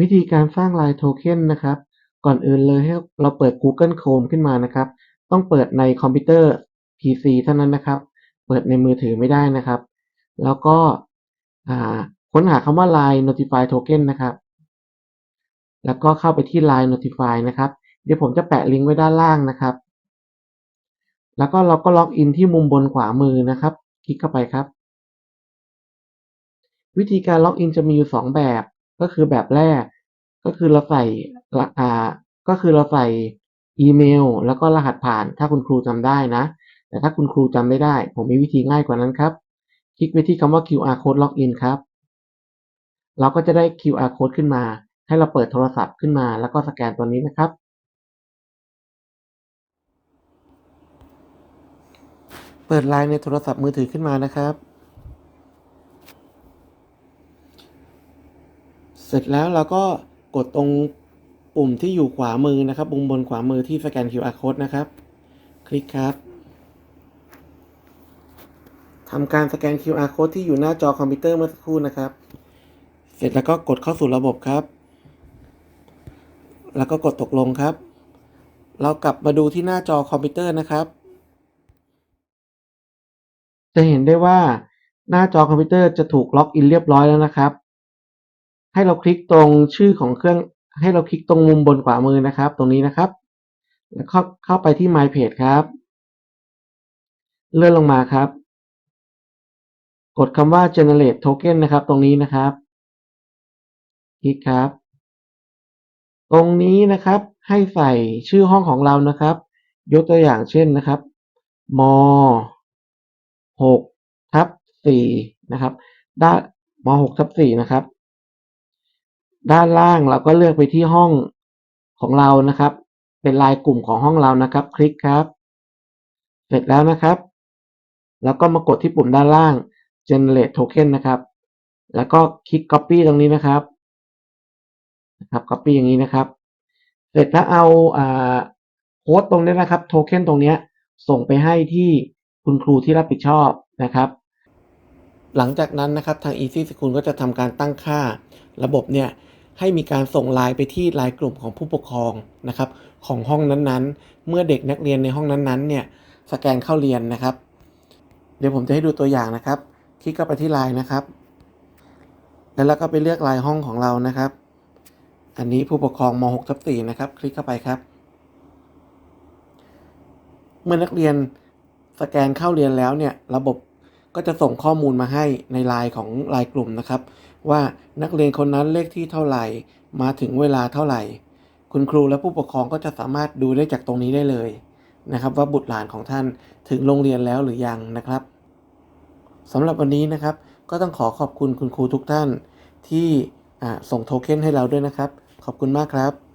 วิธีการสร้าง LINE Token นะครับ ก่อนอื่นเลยให้เราเปิด Google Chrome ขึ้นมานะครับ ต้องเปิดในคอมพิวเตอร์ PC เท่านั้นนะครับ เปิดในมือถือไม่ได้นะครับ แล้วก็ค้นหาคำว่า LINE Notify Token นะครับ แล้วก็เข้าไปที่ LINE Notify นะครับ เดี๋ยวผมจะแปะลิงก์ไว้ด้านล่างนะครับ แล้วก็เราก็ล็อกอินที่มุมบนขวามือนะครับ คลิกเข้าไปครับ วิธีการล็อกอินจะมีอยู่ 2 แบบ ก็คือแบบแรก ก็คือเราใส่อ่าก็คือเราใส่อีเมล แล้วก็รหัสผ่าน ถ้าคุณครูจำได้นะ แต่ถ้าคุณครูจำไม่ได้ ผมมีวิธีง่ายกว่านั้นครับ คลิกไปที่คำว่า QR Code Login ครับ เราก็จะได้ QR Code ขึ้นมา ให้เราเปิดโทรศัพท์ขึ้นมา แล้วก็สแกนตัวนี้นะครับเปิด LINE ในโทรศัพท์มือถือขึ้นมานะครับ เสร็จแล้วเราก็กดตรงปุ่มที่อยู่ขวามือนะครับมุมบนขวามือที่สแกน QR Code นะครับ คลิกครับทำการสแกน QR Code ที่อยู่หน้าจอคอมพิวเตอร์เมื่อสักครู่นะครับ เสร็จแล้วก็กดเข้าสู่ระบบครับ แล้วก็กดตกลงครับ เรากลับมาดูที่หน้าจอคอมพิวเตอร์นะครับ จะเห็นได้ว่าหน้าจอคอมพิวเตอร์จะถูกล็อกอินเรียบร้อยแล้วนะครับ ให้เราคลิกตรงชื่อของเครื่องให้เราคลิกตรงมุมบนขวามือนะครับ ตรงนี้นะครับ แล้วเข้าเข้าไปที่ My Page ครับ เลื่อนลงมาครับ กดคำว่า generate token นะครับ ตรงนี้นะครับ คลิกครับ ตรงนี้นะครับให้ใส่ชื่อห้องของเรานะครับ ยกตัวอย่างเช่นนะครับม6ทับ4นะครับ ได้ม6ทับ4นะครับ ด้านล่างเราก็เลือกไปที่ห้องของเรานะครับ เป็นลายกลุ่มของห้องเรานะครับ คลิกครับ เสร็จแล้วนะครับ แล้วก็มากดที่ปุ่มด้านล่าง generate token นะครับ แล้วก็คลิก copy ตรงนี้นะครับนะครับ copy อย่างนี้นะครับ เสร็จแล้วเอาอ่าโค้ดตรงนี้นะครับ โทเค็นตรงนี้ส่งไปให้ที่คุณครูที่รับผิดชอบนะครับ หลังจากนั้นนะครับทาง Easy School ก็จะทำการตั้งค่าระบบเนี่ย ให้มีการส่งไลน์ไปที่ไลน์กลุ่มของผู้ปกครองนะครับของห้องนั้นๆ เมื่อเด็กนักเรียนในห้องนั้นๆเนี่ยสแกนเข้าเรียนนะครับ เดี๋ยวผมจะให้ดูตัวอย่างนะครับ คลิกเข้าไปที่ไลน์นะครับ แล้วเราก็ไปเลือกไลน์ห้องของเรานะครับ อันนี้ผู้ปกครองม .6 ทับ4นะครับ คลิกเข้าไปครับ เมื่อนักเรียนสแกนเข้าเรียนแล้วเนี่ยระบบ ก็จะส่งข้อมูลมาให้ในไลน์ของไลน์กลุ่มนะครับ ว่านักเรียนคนนั้นเลขที่เท่าไหร่ มาถึงเวลาเท่าไหร่ คุณครูและผู้ปกครองก็จะสามารถดูได้จากตรงนี้ได้เลยนะครับ ว่าบุตรหลานของท่านถึงโรงเรียนแล้วหรือยังนะครับสำหรับวันนี้นะครับ ก็ต้องขอขอบคุณคุณครูทุกท่านที่ส่งโทเค็นให้เราด้วยนะครับ ขอบคุณมากครับ